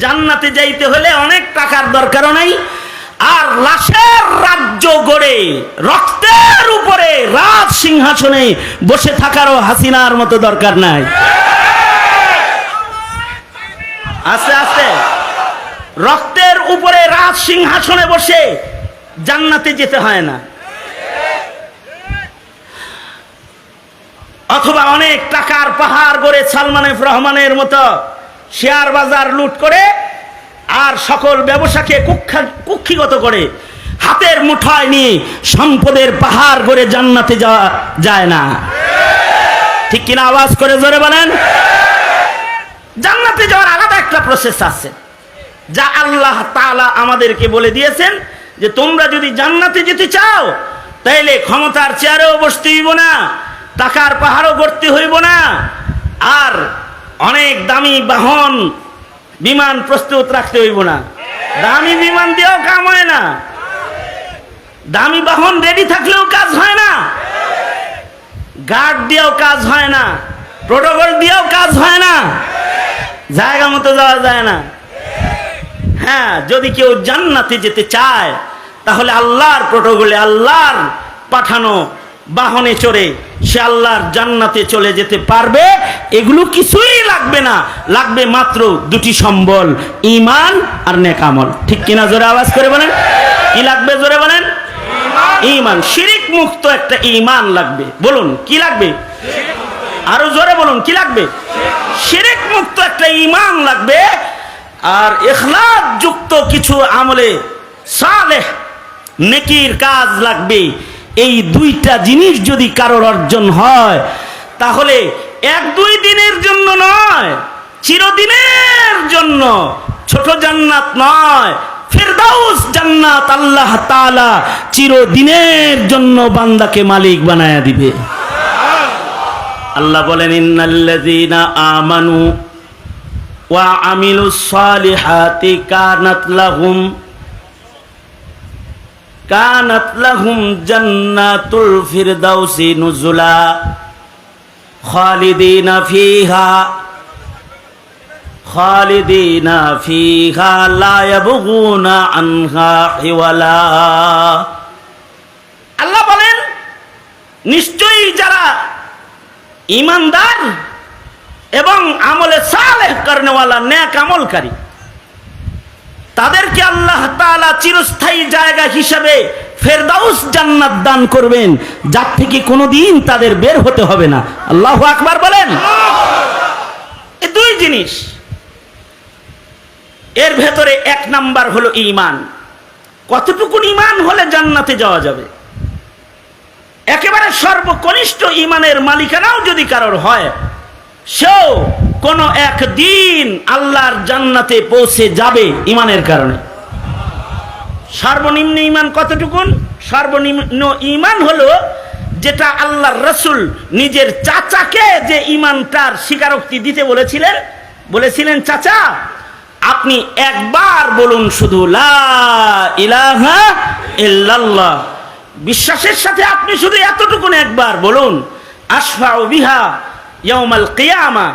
জান্নাতে যাইতে হলে অনেক টাকার দরকার নাই। আর লাশের রাজ্য গড়ে, রক্তের উপরে রাজ সিংহাসনে বসে থাকারও হাসিনার মতো দরকার নাই। আস্তে আস্তে। রক্তের উপরে রাজ সিংহাসনে বসে জান্নাতে যেতে হয় না। অথবা অনেক টাকার পাহাড় গড়ে সালমান রহমানের মতো শেয়ার বাজার লুট করে আর সকল ব্যবসাকে কুক্ষা- কুক্ষিগত করে। হাতের মুঠায় নিয়ে সম্পদের পাহাড় করে জান্নাতে যাওয়া যায় না। ঠিক কিনা আওয়াজ করে জোরে বলেন? জান্নাতে যাওয়ার আলাদা একটা প্রসেস আছে, যা আল্লাহ তাআলা আমাদেরকে বলে দিয়েছেন যে তোমরা যদি জান্নাতে যেতে চাও, তাইলে ক্ষমতার চেয়ারেও বসতে হইব না, টাকার পাহাড়ও গড়তে হইব না, আর অনেক দামি বাহন বিমান প্রস্তুত রাখতে হইব না। দামি বিমান দিয়েও কাম হয় না। দামি বাহন রেডি থাকলেও কাজ হয় না। গার্ড দিয়েও কাজ হয় না। প্রোটোকল দিয়েও কাজ হয় না। জায়গা মতো যাওয়া যায় না। হ্যাঁ যদি কেউ জান্নাতে যেতে চায়, তাহলে আল্লাহর প্রোটোকলে আল্লাহর পাঠানো বাহনে চড়ে সে আল্লাহর জান্নাতে চলে যেতে পারবে, এগুলো কিছুই লাগবে না। লাগবে মাত্র দুটি সম্বল ইমান আর নেকামল ঠিক কিনা জোরে আওয়াজ করে বলেন? কি লাগবে জোরে বলেন? ইমান শিরিক মুক্ত একটা ইমান লাগবে। বলুন, কি লাগবে? আরও জোরে বলুন, কি লাগবে? শিরিক মুক্ত একটা ইমান লাগবে। আর এখলাস যুক্ত কিছু আমলে সালেহ, নেকির কাজ লাগবে। এই দুইটা জিনিস যদি কারোর অর্জন হয়, তাহলে এক দুই দিনের জন্য নয়, চিরদিনের জন্য। ছোট জান্নাত নয়, ফেরদাউস জান্নাত আল্লাহ তাআলা চিরদিনের জন্য বান্দাকে মালিক বানায়া দিবে। আল্লাহ বলেন, ইন্নাল্লাযীনা আমানু ওয়া আমিলুস সালিহাতি কানাত লাহুম কানাত লাহুম জান্নাতুল ফিরদাউসি নুজুলা খালিদিনা ফিহা খালিদিনা ফিহা লা ইয়াবগুনা আনহা হিওয়ালা। আল্লাহ বলেন, নিশ্চয়ই যারা ইমানদার এবং আমলে সালেহ করনেওয়ালা ন্যাক আমলকারী তাদেরকে আল্লাহ তাআলা চিরস্থায়ী জায়গা হিসেবে ফেরদাউস জান্নাত দান করবেন, যার থেকে কোনোদিন তাদের বের হতে হবে না। আল্লাহ আকবার বলেন। এ দুই জিনিস। এর ভেতরে এক নাম্বার হলো ইমান কতটুকু ইমান হলে জান্নাতে যাওয়া যাবে? একেবারে সর্বকনিষ্ঠ ইমানের মালিকানাও যদি কারোর হয়, সেও কোনো একদিন আল্লাহর জান্নাতে পৌঁছে যাবে ইমানের কারণে। সর্বনিম্ন ইমান কতটুকুন? সর্বনিম্ন ইমান হলো যেটা আল্লাহর রসুল নিজের চাচাকে যে ইমানটার স্বীকারোক্তি দিতে বলেছিলেন বলেছিলেন, চাচা, আপনি একবার বলুন শুধু ইলাহা বিশ্বাসের সাথে আপনি শুধু এতটুকুন একবার বলুন আশফা বিহা ইয়াউমাল কিয়ামা।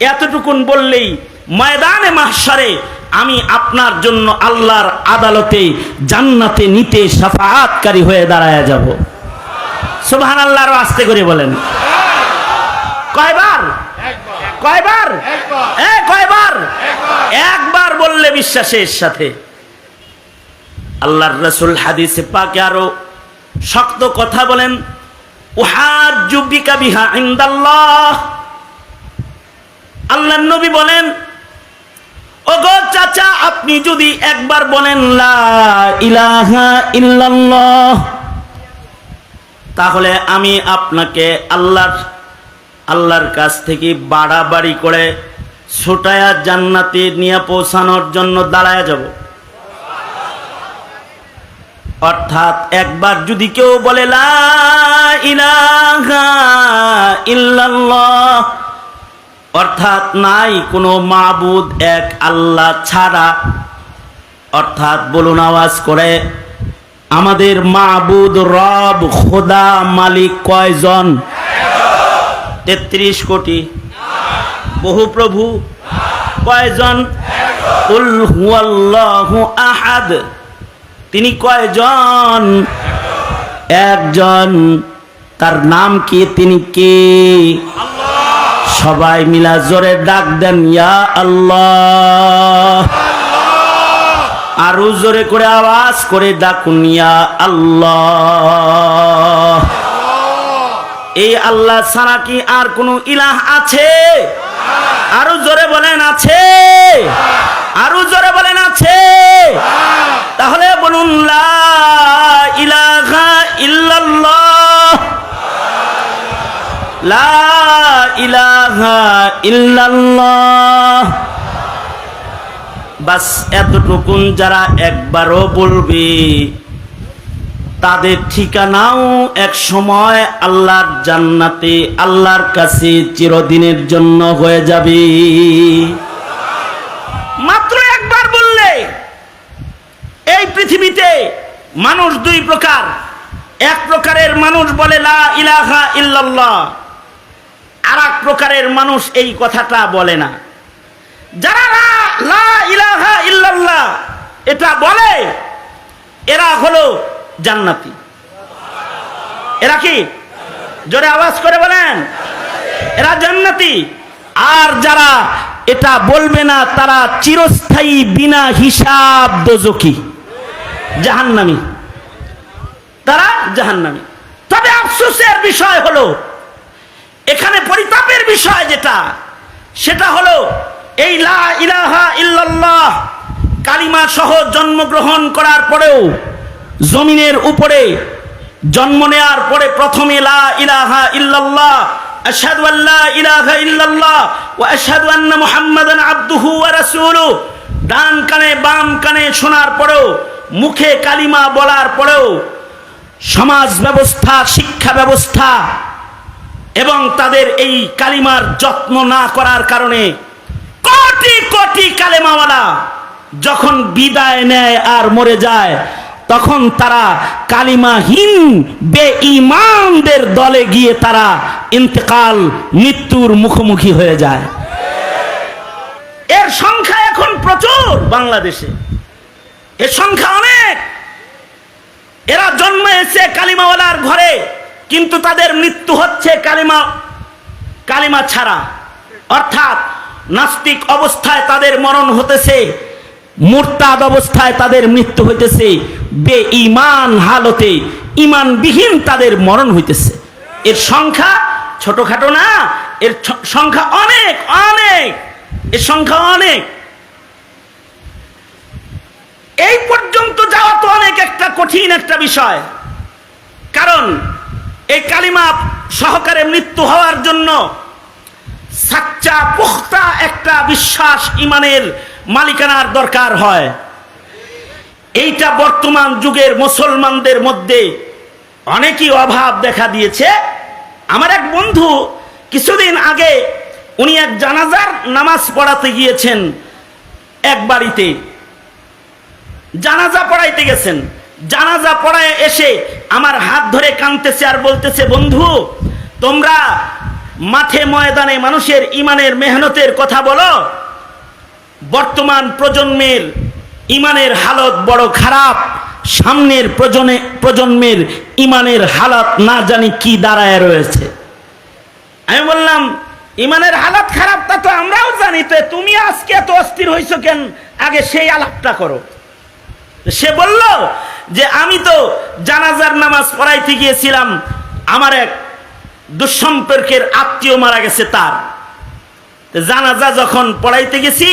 এতটুকুন বললেই ময়দানে মাহশারে আমি আপনার জন্য আল্লাহর আদালতে জান্নাতে নিতে সাফায়াতকারী হয়ে দাঁড়ায় যাব। সুবহানাল্লাহর আস্তে করে বলেন। কয়বার? কয়বার? কয়বার? একবার বললে বিশ্বাসের সাথে। আল্লাহর রসুল হাদিসে পাকে আরও শক্ত কথা বলেন উহার জুবিকা বিহা ইন্দাল্লাহ। আল্লাহ নবী বলেন, ওগো চাচা, আপনি যদি একবার বলেন, লা তাহলে আমি আপনাকে আল্লাহর আল্লাহর কাছ থেকে বাড়াবাড়ি করে ছোটায়া জান্নাতে নিয়ে পৌঁছানোর জন্য দাঁড়ায় যাব। অর্থাৎ একবার যদি কেউ বলে, লা ইলাহা ইল্লাল্লাহ অর্থাৎ নাই কোনো মাবুদ এক আল্লাহ ছাড়া। অর্থাৎ বলুন আওয়াজ করে, আমাদের মাবুদ রব, খোদা মালিক কয়জন? তেত্রিশ কোটি। বহু প্রভু? কয়জন? হুয়াল্লাহু আহাদ। তিনি কয়জন? একজন। তার নাম কি? তিনি কে? সবাই মিলা জোরে ডাক দেন, ইয়া আল্লাহ। আরও জোরে করে আওয়াজ করে ডাকুন, ইয়া আল্লাহ। এই আল্লাহ ছাড়া কি আর কোনো ইলাহ আছে? আরও জোরে বলেন, আছে। আরও জোরে বলেন, আছে। তাহলে বলুন, লা ইলাহা ইল্লাল্লাহ। লা ইলাহা ইল্লাল্লাহ। বাস এতটুকুন যারা একবারও বলবে, তাদের ঠিকানাও এক সময় আল্লাহর জান্নাতে, আল্লাহর কাছে চিরদিনের জন্য হয়ে যাবে। মাত্র একবার বললে, এই পৃথিবীতে মানুষ দুই প্রকার। এক প্রকারের মানুষ বলে লা ইলাহা ইল্লাল্লাহ আর এক প্রকারের মানুষ এই কথাটা বলে না। যারা এটা বলে, এরা হলো জান্নাতি। এরা কি? জোরে আওয়াজ করে বলেন। এরা জান্নাতি। আর যারা এটা বলবে না, তারা চিরস্থায়ী বিনা হিসাব দোজকি জাহান্নামি। তারা জাহান্নামি। তবে আফসোসের বিষয় হলো এখানে পরিতাপের বিষয় যেটা, সেটা হলো এই লা ইলাহা ইল্লাল্লাহ কালিমা সহ জন্মগ্রহণ করার পরেও জমিনের উপরে জন্ম নেয়ার পরে প্রথমে লা ইলাহা ইল্লাল্লাহ, আশহাদু আল্লা ইলাহা ইল্লাল্লাহ ওয়া আশহাদু আন্না মুহাম্মাদান আবদুহু ওয়া রাসূলুহু। ডান কানে বাম কানে শোনার পরেও, মুখে কালিমা বলার পরেও সমাজ ব্যবস্থা, শিক্ষা ব্যবস্থা এবং তাদের এই কালিমার যত্ন না করার কারণে কোটি কোটি কালেমাওয়ালা যখন বিদায় নেয় আর মরে যায়, তখন তারা কালিমাহীন বেঈমানদের দলে গিয়ে তারা ইন্তেকাল মৃত্যুর মুখোমুখি হয়ে যায়। এর সংখ্যা এখন প্রচুর বাংলাদেশে। এর সংখ্যা অনেক। এরা জন্মেছে কালিমাওয়ালার ঘরে। কিন্তু তাদের মৃত্যু হচ্ছে কালিমা কালিমা ছাড়া। অর্থাৎ নাস্তিক অবস্থায় তাদের মরণ হতেছে, মুরতাদ অবস্থায় তাদের মৃত্যু হইতেছে বে ইমান হালতে ইমানবিহীন তাদের মরণ হইতেছে। এর সংখ্যা ছোটখাটো না, এর সংখ্যা অনেক অনেক, এর সংখ্যা অনেক। এই পর্যন্ত যাওয়া তো অনেক একটা কঠিন একটা বিষয়। কারণ এই কালিমা সহকারে মৃত্যু হওয়ার জন্য সাচ্চা পুখতা একটা বিশ্বাস ইমানের মালিকানার দরকার হয়। এইটা বর্তমান যুগের মুসলমানদের মধ্যে অনেকই অভাব দেখা দিয়েছে। আমার এক বন্ধু কিছুদিন আগে উনি এক জানাজার নামাজ পড়াতে গিয়েছেন এক বাড়িতে। জানাজা পড়াইতে গেছেন। জানাজা পড়ায় এসে আমার হাত ধরে কাঁদতেছে আর বলতেছে, বন্ধু, তোমরা মাঠে ময়দানে মানুষের ইমানের মেহনতের কথা বলো। বর্তমান প্রজন্মের ইমানের হালত বড় খারাপ। সামনের প্রজনে, প্রজন্মের ইমানের হালত না জানি কি দাঁড়ায় রয়েছে। আমি বললাম, ইমানের হালত খারাপ তা তো আমরাও জানি, তো তুমি আজকে এত অস্থির হইছো কেন? আগে সেই আলাপটা করো। সে বলল যে আমি তো জানাজার নামাজ পড়াইতে গিয়েছিলাম, আমার এক দুঃসম্পর্কের আত্মীয় মারা গেছে তার। জানাজা যখন পড়াইতে গেছি,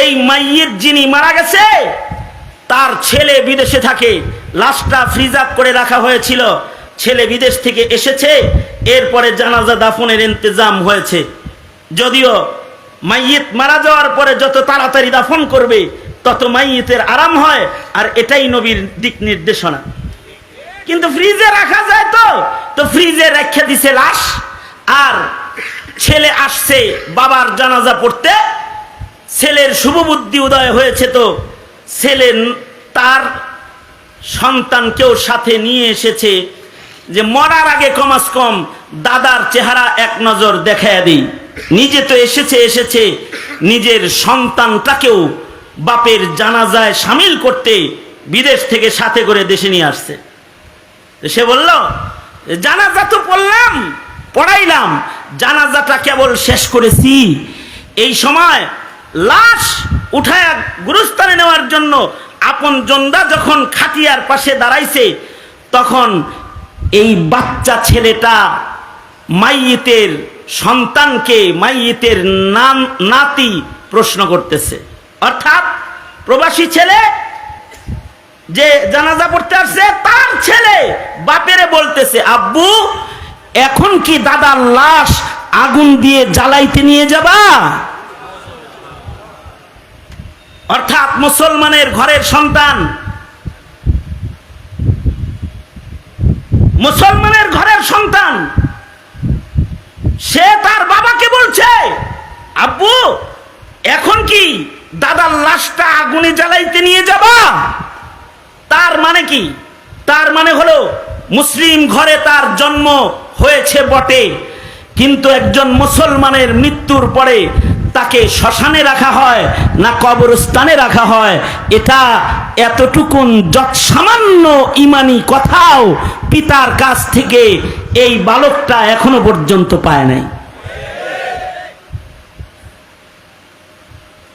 এই মাইয়ের যিনি মারা গেছে, তার ছেলে বিদেশে থাকে। লাশটা ফ্রিজ আপ করে রাখা হয়েছিল। ছেলে বিদেশ থেকে এসেছে, এরপরে জানাজা দাফনের ইন্তজাম হয়েছে। যদিও মাইয়িত মারা যাওয়ার পরে যত তাড়াতাড়ি দাফন করবে তত মাইয়িতের আরাম হয়, আর এটাই নবীর দিক নির্দেশনা। কিন্তু ফ্রিজে রাখা যায় তো তো ফ্রিজে রেখে দিছে লাশ, আর ছেলে আসছে বাবার জানাজা পড়তে, ছেলের শুভবুদ্ধি উদয় হয়েছে তো, ছেলে তার সন্তানকেও সাথে নিয়ে এসেছে, যে মরার আগে কমাস কম দাদার চেহারা এক নজর দেখায় দিই। নিজে তো এসেছে এসেছে, নিজের সন্তানটাকেও বাপের জানাজায় সামিল করতে বিদেশ থেকে সাথে করে দেশে নিয়ে আসছে। সে বলল, জানাজা তো পড়লাম, পড়াইলাম, জানাজাটা কেবল শেষ করেছি। এই সময় লাশ উঠায় গুরুস্থানে নেওয়ার জন্য আপন জন্দা যখন খাটিয়ার পাশে দাঁড়াইছে, তখন এই বাচ্চা ছেলেটা মাইয়েতের সন্তানকে মাইয়েতের নাম নাতি প্রশ্ন করতেছে। অর্থাৎ প্রবাসী ছেলে যে জানাজা পড়তে আসছে, তার ছেলে বাপেরে বলতেছে, আব্বু, এখন কি দাদার লাশ আগুন দিয়ে জ্বালাইতে নিয়ে যাবা? অর্থাৎ মুসলমানের ঘরের সন্তান। মুসলমানের ঘরের সন্তান। সে তার বাবাকে বলছে, আব্বু, এখন কি দাদার লাশটা আগুনে জ্বালাইতে নিয়ে যাবা? তার মানে কি? তার মানে হলো, মুসলিম ঘরে তার জন্ম হয়েছে বটে, কিন্তু একজন মুসলমানের মৃত্যুর পরে তাকে শ্মশানে রাখা হয় না কবরস্থানে রাখা হয়? এটা এতটুকুন যৎ সামান্য ইমানি কথাও পিতার কাছ থেকে এই বালকটা এখনও পর্যন্ত পায় নাই।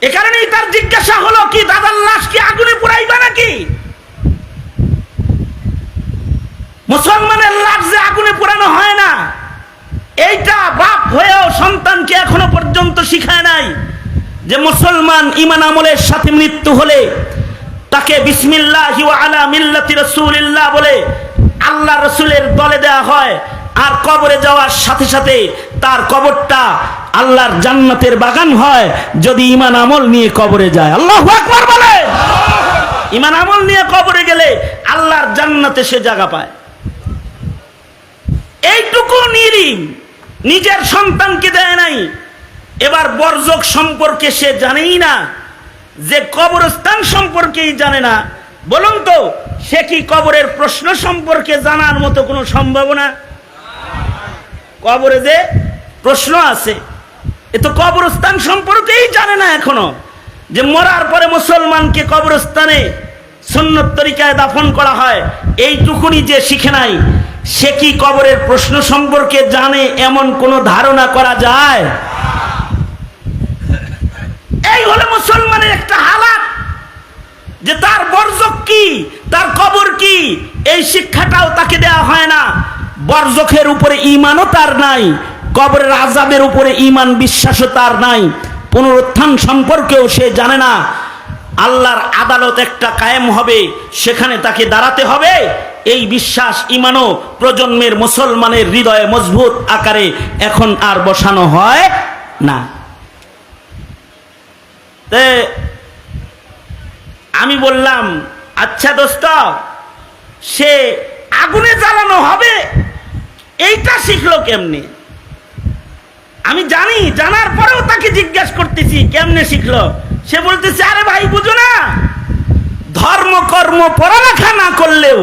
এ কারণেই তার জিজ্ঞাসা হলো কি, দাদার লাশ কি আগুনে পুরাইবা নাকি? মুসলমানের লাশ যে আগুনে পোড়ানো হয় না, এইটা বাপ হয়েও সন্তানকে এখনও পর্যন্ত শিখায় নাই যে মুসলমান ইমান আমলের সাথে মৃত্যু হলে তাকে বিসমিল্লাহ আলা মিল্লাতি রসুলিল্লাহ বলে আল্লাহ রসুলের দলে দেওয়া হয়। আর কবরে যাওয়ার সাথে সাথে তার কবরটা আল্লাহর জান্নাতের বাগান হয় যদি ইমান আমল নিয়ে কবরে যায়। আল্লাহ আকবার বলে। ইমান আমল নিয়ে কবরে গেলে আল্লাহর জান্নাতে সে জায়গা পায়। এইটুকু নিরিম নিজের সন্তানকে দেয় নাই। এবার বর্জক সম্পর্কে সে জানেই না, যে কবরস্থান সম্পর্কেই জানে না। বলুন তো, সে কি কবরের প্রশ্ন সম্পর্কে জানার মতো কোনো সম্ভাবনা? কবরে যে প্রশ্ন আছে এ তো কবরস্থান সম্পর্কেই জানে না এখনও যে মরার পরে মুসলমানকে কবরস্থানে সুন্নত তরিকায় দাফন করা হয়। এইটুকুনি যে শিখে নাই, সে কি কবরের প্রশ্ন সম্পর্কে জানে, এমন কোনো ধারণা করা যায়? এই হলো মুসলমানের একটা হালাত। যে তার বর্জক কি, তার কবর কি, এই শিক্ষাটাও তাকে দেওয়া হয় না। বর্জকের উপরে ইমানও তার নাই কবরের আজাবের উপরে ইমান বিশ্বাসও তার নাই। পুনরুত্থান সম্পর্কেও সে জানে না। আল্লাহর আদালত একটা কায়েম হবে, সেখানে তাকে দাঁড়াতে হবে। এই বিশ্বাস ইমানও প্রজন্মের মুসলমানের হৃদয়ে মজবুত আকারে এখন আর বসানো হয় না। আমি বললাম আচ্ছা দোস্ত, সে আগুনে জ্বালানো হবে, এইটা শিখলো কেমনে? আমি জানি, জানার পরেও তাকে জিজ্ঞেস করতেছি, কেমনে শিখলো? সে বলতেছে, আরে ভাই, বুঝো না। ধর্ম, কর্ম, পড়ালেখা না করলেও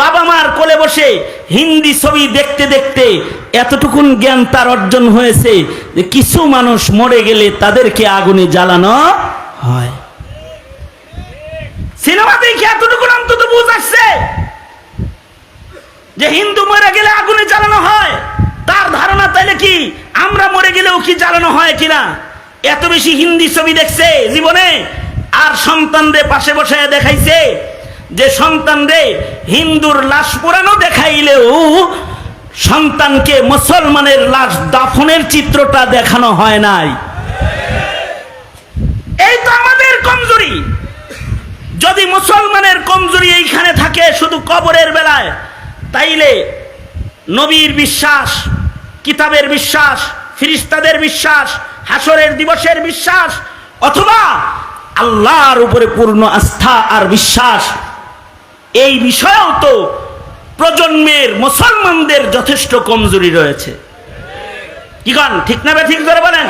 বাবা মার কোলে বসে হিন্দি ছবি দেখতে দেখতে এতটুকুন জ্ঞান তার অর্জন হয়েছে যে কিছু মানুষ মরে গেলে তাদেরকে আগুনে জ্বালানো হয়। সিনেমা দেখে এতটুকু অন্তত বুঝ আসছে যে হিন্দু মরে গেলে আগুনে জ্বালানো হয়। তার ধারণা তাইলে কি? আমরা মরে গেলেও কি জ্বালানো হয় কিনা? এত বেশি হিন্দি ছবি দেখছে জীবনে। আর সন্তানদের পাশে বসে দেখাইছে যে সন্তানরে হিন্দুর লাশ পোড়ানো দেখাইলেও সন্তানকে মুসলমানের লাশ দাফনের চিত্রটা দেখানো হয় নাই। এই তো আমাদের কমজোরি। যদি মুসলমানের কমজোরি এইখানে থাকে শুধু কবরের বেলায়, তাইলে নবীর বিশ্বাস কিতাবের বিশ্বাস, ফিরিস্তাদের বিশ্বাস হাসরের দিবসের বিশ্বাস, অথবা আল্লাহর উপরে পূর্ণ আস্থা আর বিশ্বাস। এই বিষয়েও তো প্রজন্মের মুসলমানদের যথেষ্ট কমজোরি রয়েছে। কি কন ঠিক না ঠিক ধরে বলেন?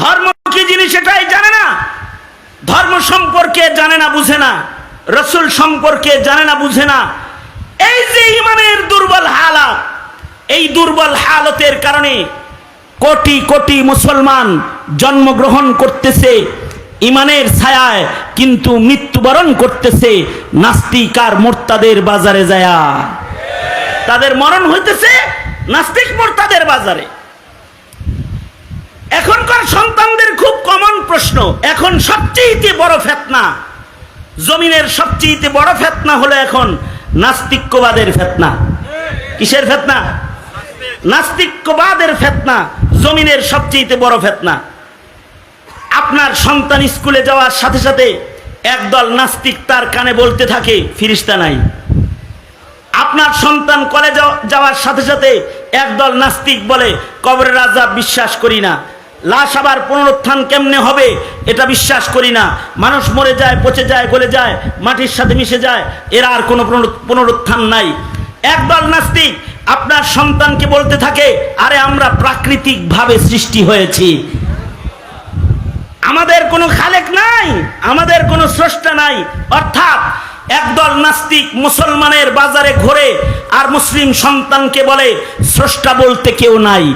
ধর্ম কি জিনিস এটাই জানে না, ধর্ম সম্পর্কে জানে না, বুঝে না, রসুল সম্পর্কে জানে না, বুঝে না। এই যে ইমানের দুর্বল হালাত এই দুর্বল হালতের কারণে কোটি কোটি মুসলমান জন্মগ্রহণ করতেছে, ইমানের ছায়ায় কিন্তু মৃত্যুবরণ করতেছে নাস্তিক আর মোর্তাদের বাজারে যায়া। তাদের মরণ হইতেছে নাস্তিক মোর্তাদের বাজারে। এখনকার সন্তানদের খুব কমন প্রশ্ন, এখন সবচেয়ে বড় ফেতনা, জমিনের সবচেয়ে বড় ফেতনা হলো এখন নাস্তিক্যবাদের ফেতনা। কিসের ফেতনা? নাস্তিক্যবাদের ফেতনা জমিনের সবচেয়ে বড় ফেতনা। আপনার সন্তান স্কুলে যাওয়ার সাথে সাথে একদল নাস্তিক তার কানে বলতে থাকে, ফিরিস্তা নাই। আপনার সন্তান কলেজে যাওয়ার সাথে সাথে একদল নাস্তিক বলে, কবরের রাজা বিশ্বাস করি না। লাশ আবার পুনরুত্থান কেমনে হবে এটা বিশ্বাস করি না। মানুষ মরে যায়, পচে যায়, গলে যায়, মাটির সাথে মিশে যায়, এরা আর কোনো পুনরু- পুনরুত্থান নাই। একদল নাস্তিক আপনার সন্তানকে বলতে থাকে, আরে, আমরা প্রাকৃতিকভাবে সৃষ্টি হয়েছি। আমাদের কোনো খালেক নাই, আমাদের কোনো স্রষ্টা নাই। অর্থাৎ একদল নাস্তিক মুসলমানের বাজারে ঘোরে আর মুসলিম সন্তানকে বলে, স্রষ্টা বলতে কেউ নাই।